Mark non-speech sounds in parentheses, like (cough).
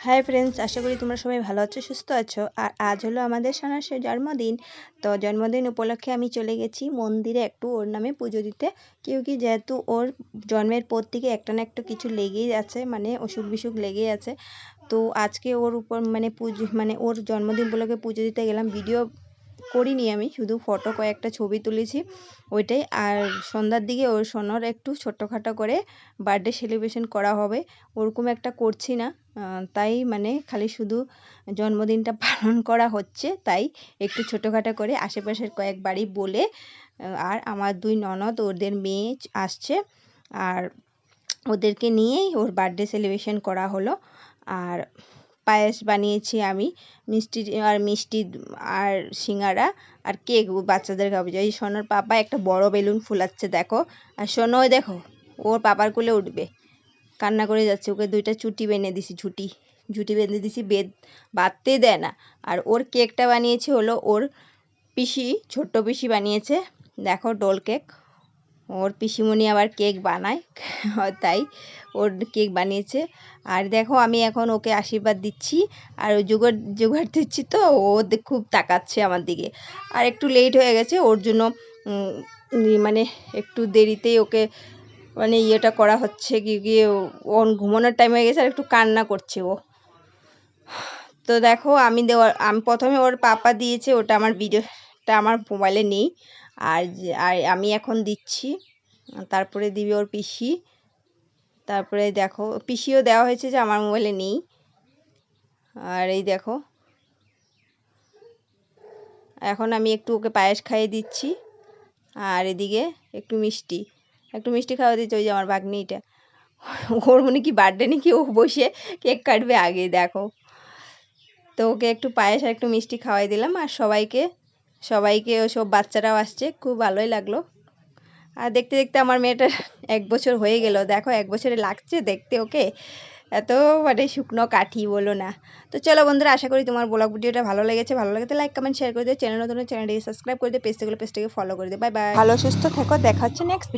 Hi friends আশা করি তোমরা সবাই ভালো আছো, সুস্থ আছো। আর আজ হলো আমাদের সানাসের জন্মদিন। তো জন্মদিন উপলক্ষে আমি চলে গেছি মন্দিরে একটু ওর নামে পুজো দিতে। কেউ কি যেহেতু ওর জন্মের পর থেকে একটা না একটা কিছু লেগেই আছে মানে অসুখ বিসুখ লেগেই আছে। তো আজকে ওর উপর মানে পুজো মানে ওর জন্মদিন উপলক্ষে পুজো দিতে গেলাম। ভিডিও করিনি আমি, শুধু ফটো কয়েকটা ছবি তুলেছি ওইটাই। আর সন্ধ্যার দিকে ওর সোনার একটু ছোট্টখাটো করে বার্থডে সেলিব্রেশন করা হবে। ওরকম একটা করছি না তাই মানে খালি শুধু জন্মদিনটা (laughs) পালন করা হচ্ছে, তাই একটু ছোটোখাটো করে আশেপাশের কয়েক বাড়ি বলে আর আমার দুই ননদ, ওদের মেয়ে আসছে, আর ওদেরকে নিয়েই ওর বার্থডে সেলিব্রেশন করা হলো। আর পায়েস বানিয়েছি আমি, মিষ্টি আর মিষ্টি আর সিঙ্গারা, আর কেক বাচ্চাদের খাব এই সোনার পাপা একটা বড় বেলুন ফুলাচ্ছে, দেখো। আর সোনো দেখো, ওর পাপার কোলে উঠবে। কান্না করে যাচ্ছে, ওকে দুইটা চুটি বেঁধে দিছি, ঝুটি। ঝুটি বেঁধে দিছি বেদ বাঁধতে দেয় না। আর ওর কেকটা বানিয়েছে হলো, ওর পিসি, ছোট্ট পিসি বানিয়েছে। দেখো, ডোল কেক। ওর পিসিমণি আবার কেক বানায়, (laughs) তাই ওর কেক বানিয়েছে। আর দেখো, আমি এখন ওকে আশীর্বাদ দিচ্ছি, আর জোগাড় জোগাড় দিচ্ছি তো, ও খুব তাকাচ্ছে আমার দিকে। আর একটু লেট হয়ে গেছে, ওর জন্য মানে একটু দেরিতেই ওকে মানে ইয়েটা করা হচ্ছে, কি গিয়ে ওর ঘুমানোর টাইম হয়ে গেছে আর একটু কান্না করছে ও। (sighs) তো দেখো, আমি দেওয়ার আমি প্রথমে ওর পাপা দিয়েছে, ওটা আমার ভিডিওটা আমার মোবাইলে নেই। আর আর আমি এখন দিচ্ছি। তারপরে দিবি ওর পিসি। তারপরে দেখো, পিসিও দেওয়া হয়েছে যে আমার মোবাইলে নেই। আর এই দেখো। এখন আমি একটু ওকে পায়েস খাইয়ে দিচ্ছি। আর এদিকে একটু মিষ্টি। একটু মিষ্টি খাওয়া দিচ্ছে ওই যে আমার বাগনিটা ওর মনে কি বার্থডে নাকি? ও বসে কেক কাটবে আগে, দেখো। তো ওকে একটু পায়েস আর একটু মিষ্টি খাওয়াই দিলাম। আর সবাইকে সবাইকে সব বাচ্চারাও আসছে, খুব ভালোই লাগল। আর দেখতে দেখতে আমার মেয়েটা (laughs) এক বছর হয়ে গেল, দেখো এক বছরে লাগছে দেখতে ওকে। এত মানে শুকনো কাঠি বলো না। তো চলো বন্ধুরা, আশা করি তোমার ব্লগ ভিডিওটা ভালো লেগেছে। ভালো লাগে লাইক কমেন্ট শেয়ার করে দিও। চ্যানেল নতুন চ্যানেলটিকে সাবস্ক্রাইব করে দিও পেজটাগুলো পেজটাকে ফলো করে দিও। বাই বাই ভালো, সুস্থ থেকো, দেখা হচ্ছে নেক্সট